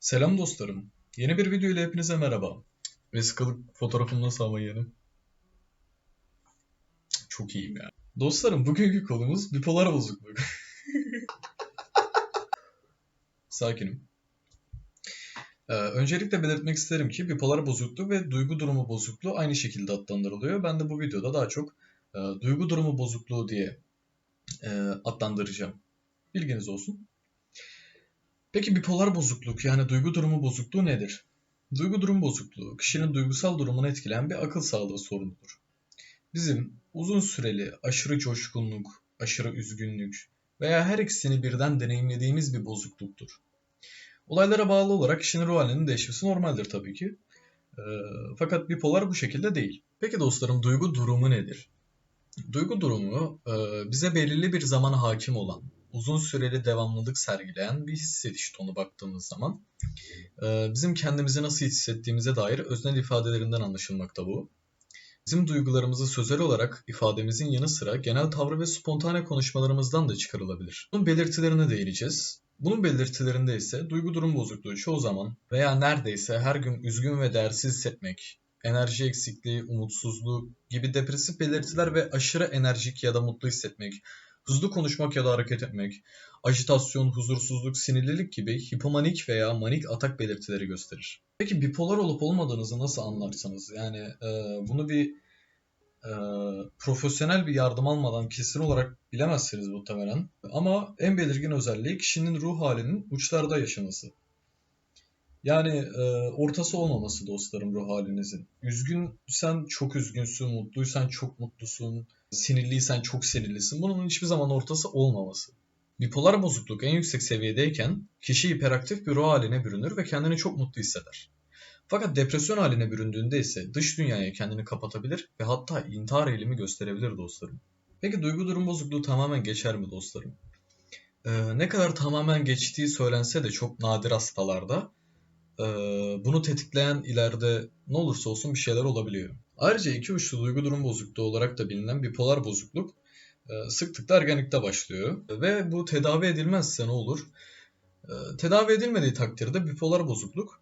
Selam dostlarım. Yeni bir video ile hepinize merhaba. Vesikalık fotoğrafım nasıl ama yerim? Çok iyiyim ya. Dostlarım bugünkü konumuz bipolar bozukluk. Sakinim. Ee, öncelikle belirtmek isterim ki bipolar bozukluğu ve duygu durumu bozukluğu aynı şekilde adlandırılıyor. Ben de bu videoda daha çok e, duygu durumu bozukluğu diye e, adlandıracağım. Bilginiz olsun. Peki bipolar bozukluk yani duygu durumu bozukluğu nedir? Duygu durum bozukluğu kişinin duygusal durumunu etkileyen bir akıl sağlığı sorunudur. Bizim uzun süreli aşırı coşkunluk, aşırı üzgünlük veya her ikisini birden deneyimlediğimiz bir bozukluktur. Olaylara bağlı olarak kişinin ruh halinin değişmesi normaldir tabii ki. Ee, fakat bipolar bu şekilde değil. Peki dostlarım duygu durumu nedir? Duygu durumu e, bize belirli bir zamana hakim olan, uzun süreli devamlılık sergileyen bir hissediş tonu baktığımız zaman e, bizim kendimizi nasıl hissettiğimize dair öznel ifadelerinden anlaşılmakta bu. Bizim duygularımızı sözel olarak ifademizin yanı sıra genel tavrı ve spontane konuşmalarımızdan da çıkarılabilir. Bunun belirtilerine değineceğiz. Bunun belirtilerinde ise duygu durum bozukluğu çoğu zaman veya neredeyse her gün üzgün ve değersiz hissetmek, enerji eksikliği, umutsuzluk gibi depresif belirtiler ve aşırı enerjik ya da mutlu hissetmek, hızlı konuşmak ya da hareket etmek, ajitasyon, huzursuzluk, sinirlilik gibi hipomanik veya manik atak belirtileri gösterir. Peki bipolar olup olmadığınızı nasıl anlarsınız? Yani e, bunu bir e, profesyonel bir yardım almadan kesin olarak bilemezsiniz muhtemelen. Ama en belirgin özelliği kişinin ruh halinin uçlarda yaşaması. Yani e, ortası olmaması dostlarım ruh halinizin. Üzgünsen çok üzgünsün, mutluysan çok mutlusun, sinirliysen çok sinirlisin. Bunun hiçbir zaman ortası olmaması. Bipolar bozukluk en yüksek seviyedeyken kişi hiperaktif bir ruh haline bürünür ve kendini çok mutlu hisseder. Fakat depresyon haline büründüğünde ise dış dünyaya kendini kapatabilir ve hatta intihar eğilimi gösterebilir dostlarım. Peki duygu durum bozukluğu tamamen geçer mi dostlarım? Ee, ne kadar tamamen geçtiği söylense de çok nadir hastalarda e, bunu tetikleyen ileride ne olursa olsun bir şeyler olabiliyor. Ayrıca iki uçlu duygu durum bozukluğu olarak da bilinen bipolar bozukluk e, sıklıkla ergenlikte başlıyor. Ve bu tedavi edilmezse ne olur? E, tedavi edilmediği takdirde bipolar bozukluk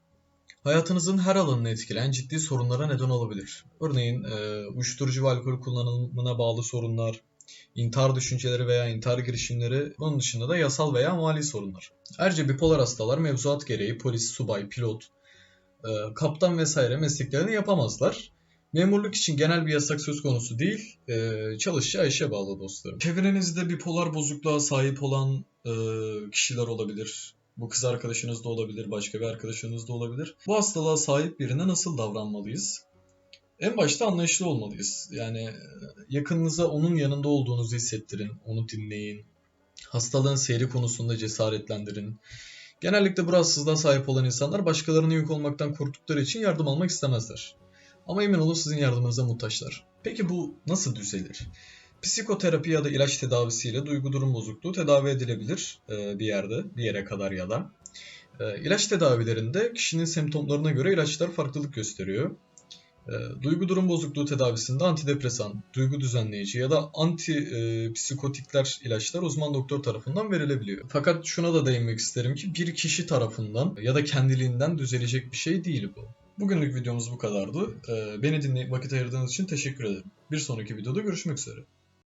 hayatınızın her alanını etkileyen ciddi sorunlara neden olabilir. Örneğin e, uyuşturucu ve alkol kullanımına bağlı sorunlar, intihar düşünceleri veya intihar girişimleri, bunun dışında da yasal veya mali sorunlar. Ayrıca bipolar hastalar mevzuat gereği polis, subay, pilot, kaptan vesaire mesleklerini yapamazlar. Memurluk için genel bir yasak söz konusu değil, e, çalışacağı işe bağlı dostlarım. Çevrenizde bipolar bozukluğa sahip olan e, kişiler olabilir. Bu kız arkadaşınız da olabilir, başka bir arkadaşınız da olabilir. Bu hastalığa sahip birine nasıl davranmalıyız? En başta anlayışlı olmalıyız. Yani yakınınıza onun yanında olduğunuzu hissettirin, onu dinleyin. Hastalığın seyri konusunda cesaretlendirin. Genellikle bu rahatsızlığa sahip olan insanlar başkalarına yük olmaktan korktukları için yardım almak istemezler. Ama emin olun sizin yardımınıza muhtaçlar. Peki bu nasıl düzelir? Psikoterapi ya da ilaç tedavisiyle duygu durum bozukluğu tedavi edilebilir bir yerde, bir yere kadar ya da. İlaç tedavilerinde kişinin semptomlarına göre ilaçlar farklılık gösteriyor. Duygu durum bozukluğu tedavisinde antidepresan, duygu düzenleyici ya da anti e, psikotikler ilaçlar uzman doktor tarafından verilebiliyor. Fakat şuna da değinmek isterim ki bir kişi tarafından ya da kendiliğinden düzelecek bir şey değil bu. Bugünlük videomuz bu kadardı. Beni dinleyip vakit ayırdığınız için teşekkür ederim. Bir sonraki videoda görüşmek üzere.